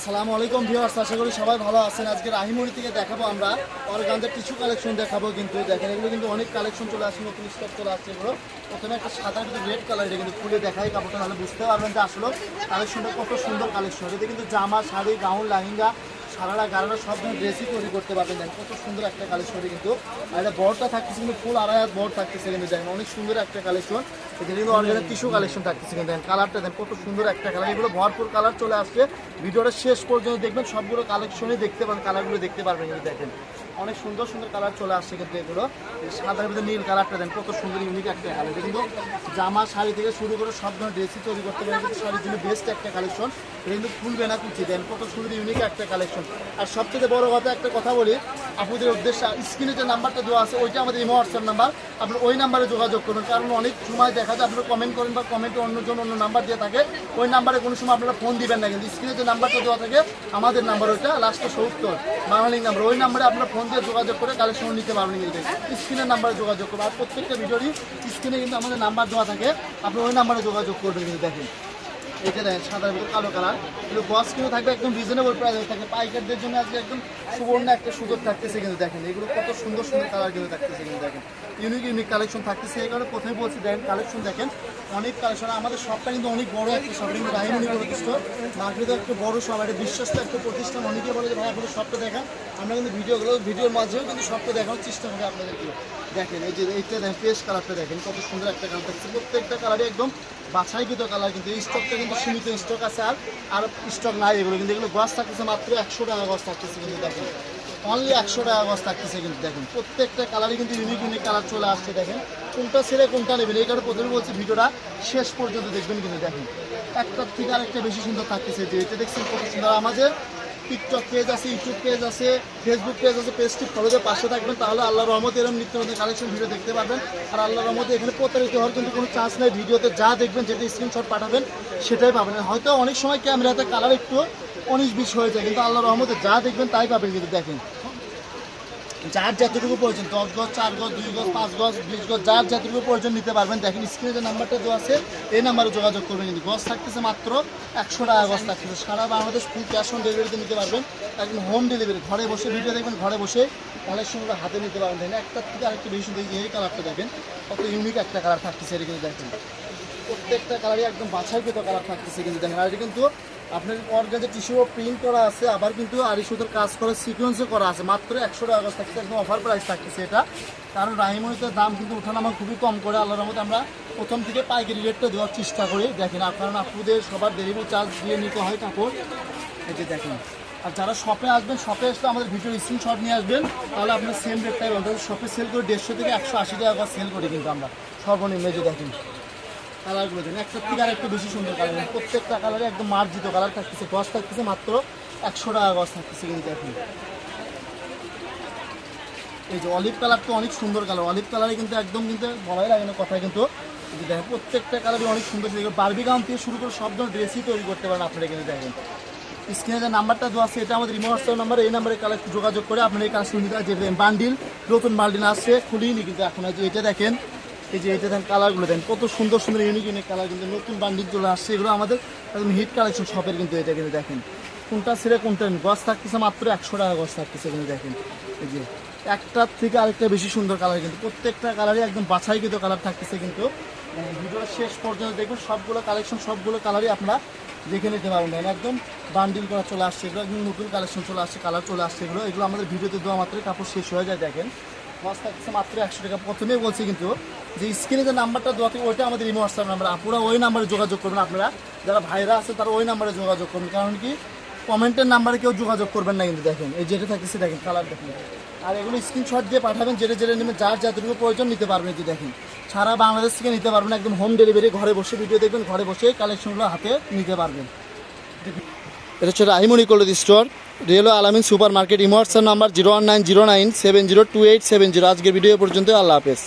আসসালামু আলাইকুম ভিউয়ার্স, আশা করি সবাই ভালো আছেন। আজকে রাহিমুড়ি থেকে দেখাবো আমরা। অর্গানজার কিছু কালেকশন দেখাবো কিন্তু, দেখেন, এগুলো কিন্তু অনেক কালেকশন চলে আসছে নতুন স্টক চলে আসছে এগুলো। প্রথমে একটা সাদা কিন্তু রেড কালার এটা কিন্তু খুলে দেখাই, কাপড়টা তাহলে বুঝতে পারবেন যে আসলে কালেকশনটা কত সুন্দর কালেকশন এটা কিন্তু জামা, শাড়ি, গাউন, লেহেঙ্গা সারারা গারারা সব ধরনের ড্রেসই তৈরি করতে পারবেন। দেখেন কত সুন্দর একটা কালেকশন কিন্তু। আর এটা বড়টা থাকতেছে কিন্তু ফুল আড়াই হাত বড় থাকতেছে কিন্তু। দেখেন অনেক সুন্দর একটা কালেকশন এখানে কিন্তু অনেক টিস্যু কালেকশন থাকতেছে কিন্তু। দেখেন কালারটা দেন কত সুন্দর একটা কালার এগুলো ভরপুর কালার চলে আসছে। ভিডিওটা শেষ পর্যন্ত দেখবেন। সবগুলো কালেকশনই দেখতে পাবেন কালারগুলো দেখতে পারবেন কিন্তু দেখেন। অনেক সুন্দর সুন্দর কালার চলে আসছে কিন্তু এগুলো। সাদার ভিতরে নীল কালারটা দেন, কত সুন্দর ইউনিক একটা কালার কিন্তু জামা শাড়ি থেকে শুরু করে সব ধরনের ড্রেসই তৈরি করতে পারেন, কিন্তু শাড়ির জন্য বেস্ট একটা কালেকশন এটা কিন্তু খুলবে না কুচি, দেন কত সুন্দর ইউনিক একটা কালেকশন আর সবথেকে বড় কথা, একটা কথা বলি আপুদের উদ্দেশ্যে স্ক্রিনে যে নাম্বারটা দেওয়া আছে, ওইটা আমাদের ইমো হোয়াটসঅ্যাপ নাম্বার। আপনার ওই নাম্বারে যোগাযোগ করুন, কারণ অনেক সময় দেখা যায় আপনারা কমেন্ট করেন বা কমেন্টে অন্যজন অন্য নাম্বার দিয়ে থাকে, ওই নাম্বারে কোনো সময় আপনারা ফোন দিবেন না, কিন্তু স্ক্রিনে যে নাম্বারটা দেওয়া থাকে, আমাদের নাম্বার ওইটা লাস্টে সত্তর বাঙালি নাম্বার ওই নাম্বারে আপনারা ফোন দিয়ে যোগাযোগ করে কালেকশন নিতে পারবেন কিন্তু। স্ক্রিনের নাম্বারে যোগাযোগ করবেন। আর প্রত্যেকটা ভিডিওরই স্ক্রিনে কিন্তু আমাদের নাম্বার দেওয়া থাকে। আপনি ওই নাম্বারে যোগাযোগ করবেন কিন্তু দেখেন। এটা দেখেন সাদার ভিতরে কালো কালার। এগুলো বস কিন্তু থাকবে একদম রিজনেবল প্রাইসে থাকবে পাইকারদের জন্য আজকে একদম সুবর্ণ একটা সুযোগ থাকতেছে কিন্তু দেখেন। এগুলো কত সুন্দর সুন্দর কালার কিন্তু থাকতেছে কিন্তু দেখেন। ইউনিক ইউনিক কালেকশন থাকতেছে। এই কারণে প্রথমে বলছি, দেখেন কালেকশন দেখেন। অনেক কালেকশন, আমাদের শপটা কিন্তু অনেক বড় একটা শপ কিন্তু রাহিমণি প্রতিষ্ঠান মার্কেটে একটা বড় শপ একটা বিশ্বস্ত একটা প্রতিষ্ঠান। অনেকে বলে যে, ভাই, আপনাদের শপটা দেখান। আমরা কিন্তু ভিডিওগুলো, ভিডিওর মাঝেও কিন্তু শপটা দেখানোর চেষ্টা করি আপনাদেরকে। দেখেন, এই যে, এইটা দেখেন পেস্ট কালারটা দেখেন, কত সুন্দর একটা কালার থাকছে প্রত্যেকটা কালারই একদম বাছাইকৃত কালার কিন্তু, এই স্টকটা কিন্তু সীমিত স্টক আছে আর আর স্টক নাই এগুলো কিন্তু। এগুলো গছ থাকতেছে মাত্র একশো টাকা গছ থাকতেছে কিন্তু দেখেন। অনলি একশো টাকা গছ থাকতেছে কিন্তু দেখেন, প্রত্যেকটা কালারই কিন্তু ইউনিক ইউনিক কালার চলে আসছে দেখেন। কোনটা ছেড়ে কোনটা নেবেন, এই কারণে প্রথমে বলছি ভিডিওটা শেষ পর্যন্ত দেখবেন কিন্তু দেখেন। একটার থেকে আরেকটা বেশি সুন্দর থাকতেছে যে এটা দেখছেন কত সুন্দর। আমাদের টিকটক পেজ আছে ইউটিউব পেজ আছে ফেসবুক পেজ আছে পেজটি ফলো দিয়ে পাশে থাকবেন, তাহলে আল্লাহ রহমতে এরকম নিত্য নতুন কালেকশন ভিডিও দেখতে পারবেন আর আল্লাহ রহমতে এখানে প্রতারিত হওয়ার কিন্তু কোনো চান্স নেই। ভিডিওতে যা দেখবেন, যেটা স্ক্রিনশট পাঠাবেন, সেটাই পাবেন। হয়তো অনেক সময় ক্যামেরাতে কালার একটু উনিশ বিশ হয়ে যায়, কিন্তু আল্লাহ রহমতে যা দেখবেন তাই পাবেন কিন্তু দেখেন। যার যতটুকু প্রয়োজন, দশ গজ, চার গজ, দুই গজ, পাঁচ গজ, বিশ গজ, যার যতটুকু প্রয়োজন নিতে পারবেন। দেখেন স্ক্রিনে যে নাম্বারটা দেওয়া আছে, এই নাম্বারে যোগাযোগ করবেন কিন্তু। গজ থাকতেছে মাত্র একশো টাকা গজ থাকতেছে। সারা বাংলাদেশ ফুল ক্যাশ অন ডেলিভারিতে নিতে পারবেন। একদম হোম ডেলিভারি ঘরে বসে ভিডিও দেখবেন, ঘরে বসে কালেকশনগুলো হাতে নিতে পারবেন। দেখেন একটা থেকে আরেকটা বেশি সুন্দর এই কালারটা দেখেন, কত ইউনিক একটা কালার থাকতেছে। এটা কিন্তু দেখেন, প্রত্যেকটা কালারই একদম বাছাইকৃত কালার থাকতেছে কিন্তু দেখেন। আর এটা কিন্তু আপনার অর্গানজে টিস্যু প্রিন্ট করা আছে, আবার কিন্তু আড়ি সুতোর কাজ করা সিকোয়েন্সও করা আছে। মাত্র একশো টাকা থাকছে, একদম অফার প্রাইস থাকতেছে এটা। কারণ রাহিমনিতের দাম কিন্তু ওঠানামা খুবই কম করে, আল্লাহর মধ্যে আমরা প্রথম থেকে পাইকারি রেটটা দেওয়ার চেষ্টা করি। দেখেন কারণ আপনাদের সবার ডেলিভারি চার্জ দিয়ে নিতে হয় কাপড়। যে দেখেন। আর যারা শপে আসবেন শপে আসলে আমাদের ভিডিও স্ক্রিনশট নিয়ে আসবেন। তাহলে আপনার সেম রেটটাই বলতে শপে সেল করে দেড়শো থেকে একশো আশি টাকা সেল করি কিন্তু আমরা। সর্বনিম্ন যে দেখেন। কালারগুলো দেখেন, একটা থেকে আর একটু বেশি সুন্দর কালার প্রত্যেকটা কালারে একদম মার্জিত কালার থাকতেছে গছ থাকতেছে মাত্র একশো টাকা গছ থাকতেছে কিন্তু দেখুন। এই যে অলিভ কালার তো অনেক সুন্দর কালার অলিভ কালারে কিন্তু একদম কিন্তু বলাই লাগে না কথায় কিন্তু। দেখেন, প্রত্যেকটা কালারই অনেক সুন্দর সুন্দর বারবি গাউন থেকে শুরু করে সব ধরনের ড্রেসই তৈরি করতে পারেন আপনারা কিন্তু দেখেন। স্ক্রিনে যে নাম্বারটা দেওয়া আছে, এটা আমাদের রিমো হোয়াটসঅ্যাপ নাম্বার এই নাম্বারে কালার যোগাযোগ করে আপনার এই কাজটা নিতে যে বান্ডিল নতুন বান্ডিল আসছে খুলিনি কিন্তু এখন যে এটা দেখেন এই যে এটা দেন কালারগুলো দেন, কত সুন্দর সুন্দর ইউনিক ইউনিক কালার কিন্তু নতুন বান্ডিল চলে আসছে। এগুলো আমাদের একদম হিট কালেকশন শপের কিন্তু এটা কিন্তু দেখেন। কোনটা ছেড়ে কোনটা। গছ থাকতেছে মাত্র একশো টাকা গছ থাকতেছে কিন্তু দেখেন। এই যে একটার থেকে আরেকটা বেশি সুন্দর কালার কিন্তু, প্রত্যেকটা কালারই একদম বাছাইকৃত কালার থাকতেছে কিন্তু। ভিডিওর শেষ পর্যন্ত দেখুন সবগুলো কালেকশন সবগুলো কালারই আপনারা দেখে নিতে পারবেন। একদম বান্ডিল করা চলে আসছে, এগুলো একদম নতুন কালেকশন চলে আসছে কালার চলে আসছে এগুলো। এগুলো আমাদের ভিডিওতে দেওয়া মাত্রই কাপড় শেষ হয়ে যায়, দেখেন। মাত্র একশো টাকা প্রথমেই বলছি কিন্তু যে নাম্বারটা আমাদের আপনারা ওই নাম্বারে যোগাযোগ করবেন আপনারা। যারা আছে, তারা ওই নাম্বারে যোগাযোগ কারণ কি? কমেন্টের নাম্বারে কেউ যোগাযোগ করবেন না কিন্তু দেখেন। এই যেটা দেখেন কালার দেখেন। আর এগুলো দিয়ে পাঠাবেন, যেটা নেবেন, যার প্রয়োজন নিতে পারবেন দেখেন। সারা বাংলাদেশ থেকে নিতে পারবেন, একদম হোম ডেলিভারি ঘরে বসে ভিডিও দেখবেন, ঘরে বসে কালেকশনগুলো হাতে নিতে পারবেন। এটা হচ্ছে Rahimoni store রেলো Alamin super market imo WhatsApp number zero one nine zero nine seven zero two eight seven zero. আজকের ভিডিও পর্যন্ত আল্লাহ হাফেজ।